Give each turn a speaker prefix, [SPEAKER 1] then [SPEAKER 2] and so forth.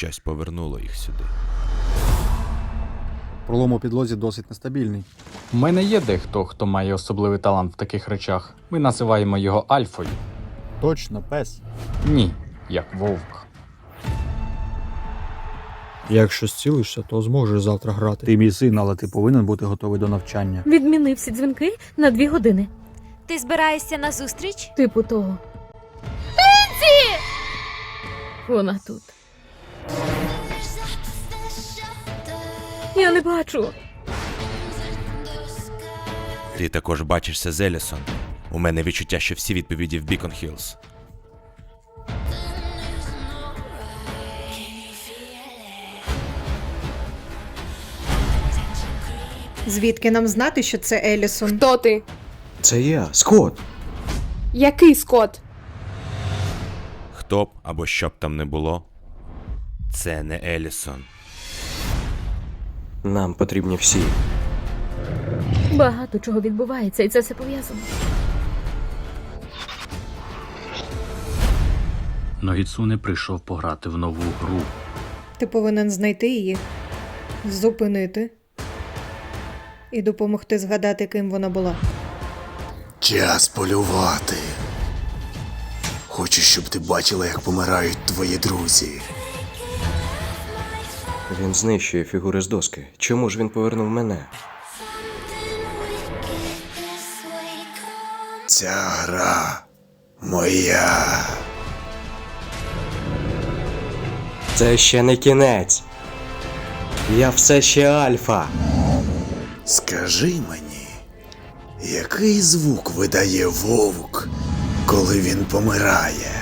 [SPEAKER 1] Щось повернуло їх сюди.
[SPEAKER 2] Пролом у підлозі досить нестабільний.
[SPEAKER 3] У мене є дехто, хто має особливий талант в таких речах. Ми називаємо його Альфою.
[SPEAKER 2] Точно, пес.
[SPEAKER 3] Ні, як вовк.
[SPEAKER 4] Якщо зцілишся, то зможеш завтра грати.
[SPEAKER 2] Ти мій син, але ти повинен бути готовий до навчання.
[SPEAKER 5] Відмінив всі дзвінки на дві години.
[SPEAKER 6] Ти збираєшся на зустріч?
[SPEAKER 5] Типу того. Лінці! Вона тут. Я не бачу.
[SPEAKER 1] Ти також бачишся з Елісон. У мене відчуття, що всі відповіді в Бікон Хілз.
[SPEAKER 7] Звідки нам знати, що це Елісон?
[SPEAKER 8] Хто ти?
[SPEAKER 4] Це я, Скот.
[SPEAKER 8] Який Скот?
[SPEAKER 1] Хто б або що б там не було, це не Елісон.
[SPEAKER 4] Нам потрібні всі.
[SPEAKER 5] Багато чого відбувається, і це все пов'язано.
[SPEAKER 3] Ногіцуне прийшов пограти в нову гру.
[SPEAKER 7] Ти повинен знайти її, зупинити і допомогти згадати, ким вона була.
[SPEAKER 9] Час полювати. Хочу, щоб ти бачила, як помирають твої друзі.
[SPEAKER 4] Він знищує фігури з доски. Чому ж він повернув мене?
[SPEAKER 9] Ця гра моя.
[SPEAKER 4] Це ще не кінець. Я все ще альфа.
[SPEAKER 9] Скажи мені, який звук видає вовк, коли він помирає?